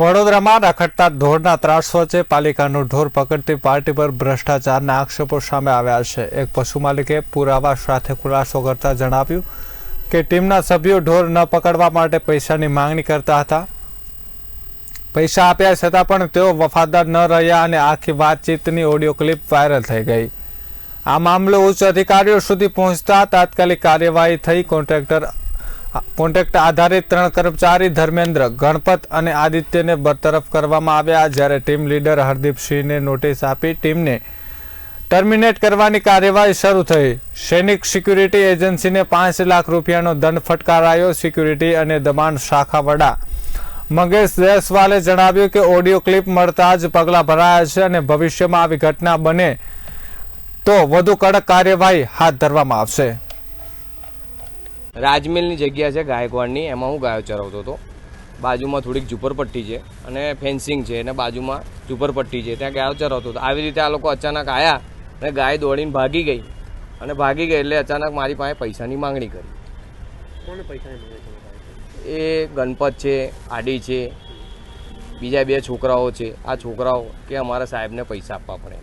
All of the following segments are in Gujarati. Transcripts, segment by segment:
વડોદરામાં રખડતા ઢોરના ત્રાસ વચ્ચે પાલિકાનું ઢોર પકડતી પાર્ટી પર ભ્રષ્ટાચારના આક્ષેપો સામે આવ્યા છે. એક પશુ માલિકે પુરાવા સાથે ખુલાસો કરતા જણાવ્યું કે ટીમના સભ્યો ઢોર ન પકડવા માટે પૈસાની માંગણી કરતા હતા. પૈસા આપ્યા છતાં પણ તેઓ વફાદાર ન રહ્યા અને આખી વાતચીતની ઓડિયો ક્લિપ વાયરલ થઈ ગઈ. આ મામલો ઉચ્ચ અધિકારીઓ સુધી પહોંચતા તાત્કાલિક કાર્યવાહી થઈ કોન્ટ્રાક્ટર કોન્ટ્રાક્ટ આધારિત ત્રણ કર્મચારી ધર્મેન્દ્ર, ગણપત અને આદિત્યને બરતરફ કરવામાં આવ્યા જ્યારે ટીમ લીડર હરદીપસિંહને નોટિસ આપી ટીમને ટર્મિનેટ કરવાની કાર્યવાહી શરૂ થઈ. સૈનિક સિક્યુરિટી એજન્સીને પાંચ લાખ રૂપિયાનો દંડ ફટકારાયો. સિક્યુરિટી અને દબાણ શાખા વડા મંગેશ જયસ્વાલે જણાવ્યું કે ઓડિયો ક્લિપ મળતા જ પગલાં ભરાયા છે અને ભવિષ્યમાં આવી ઘટના બને તો વધુ કડક કાર્યવાહી હાથ ધરવામાં આવશે. રાજમહેલની જગ્યા છે ગાયકવાડની. એમાં હું ગાયો ચરાવતો હતો. બાજુમાં થોડીક ઝુંપડપટ્ટી છે અને ફેન્સિંગ છે અને બાજુમાં ઝુંપડપટ્ટી છે. ત્યાં ગાયો ચરાવતો હતો. આવી રીતે આ લોકો અચાનક આવ્યા અને ગાય દોડીને ભાગી ગઈ. અને ભાગી ગઈ એટલે અચાનક મારી પાસે પૈસાની માંગણી કરી? એ ગણપત છે આડી છે બીજા બે છોકરાઓ છે. આ છોકરાઓ કે અમારા સાહેબને પૈસા આપવા પડે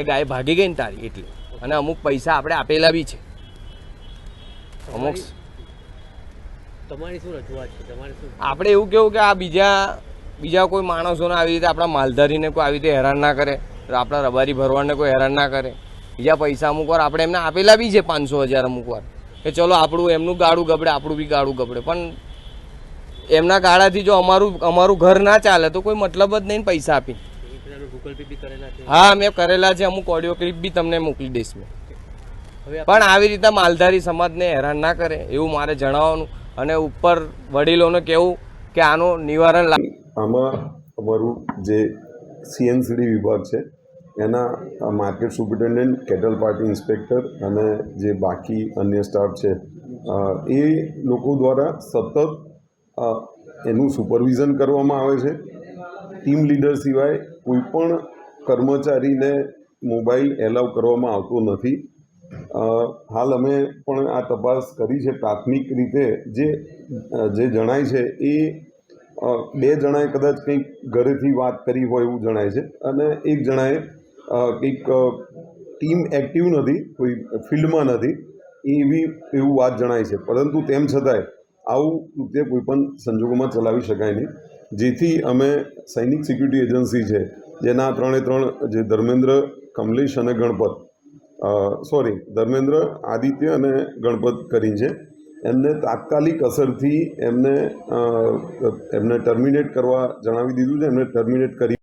એ ગાય ભાગી ગઈ ને તારી એટલે. અને અમુક પૈસા આપણે આપેલા બી છે. અમુક તમારી- શું રજૂઆત છે? તમારે શું આપણે એવું કેવું કે આ બીજા બીજા કોઈ માણસોને આવી રીતે આપણા માલધારીને કોઈ આવી રીતે હેરાન ના કરે આપણા રબારી ભરવાડને કોઈ હેરાન ના કરે. બીજા પૈસા અમુક વાર આપણે એમને આપેલા બી છે પાંચસો હજાર અમુક વાર. કે ચલો આપણું એમનું ગાડું ગબડે આપણું બી ગાડું ગબડે. પણ એમના ગાળાથી જો અમારું અમારું ઘર ના ચાલે તો કોઈ મતલબ જ નહીં પૈસા આપી. હા મેં કરેલા છે. અમુક ઓડિયો ક્લિપ બી તમને મોકલી દઈશ મેં. પણ આવી રીતે માલધારી સમાજને હેરાન ના કરે એવું મારે જણાવવાનું અને ઉપર વડીલોને કહેવું કે આનું નિવારણ આમાં અમારું જે સીએનસીડી વિભાગ છે એના market superintendent cattle party inspector અને જે બાકી અન્ય સ્ટાફ છે એ લોકો દ્વારા સતત એનું સુપરવિઝન કરવામાં આવે છે. ટીમ લીડર સિવાય કોઈ પણ કર્મચારીને મોબાઈલ એલાવ કરવામાં આવતો નથી. હાલ અમે પણ આ તપાસ કરી છે પ્રાથમિક રીતે. જે જે જણાય છે એ બે જણાએ કદાચ કંઈક ઘરેથી વાત કરી હોય એવું જણાય છે. અને એક જણાએ કંઈક ટીમ એક્ટિવ નથી, કોઈ ફિલ્ડમાં નથી, એવી, એવું વાત જણાય છે. પરંતુ તેમ છતાંય આવું કૃત્ય કોઈ પણ સંજોગોમાં ચલાવી શકાય નહીં. જેથી અમે સૈનિક સિક્યુરિટી એજન્સી છે, જેના ત્રણે ત્રણ જે ધર્મેન્દ્ર, કમલેશ અને ગણપત સોરી ધર્મેન્દ્ર, આદિત્ય અને ગણપત કરીને છે. એમને તાત્કાલિક અસરથી એમને એમને ટર્મિનેટ કરવા જણાવી દીધું છે. એમને ટર્મિનેટ કરી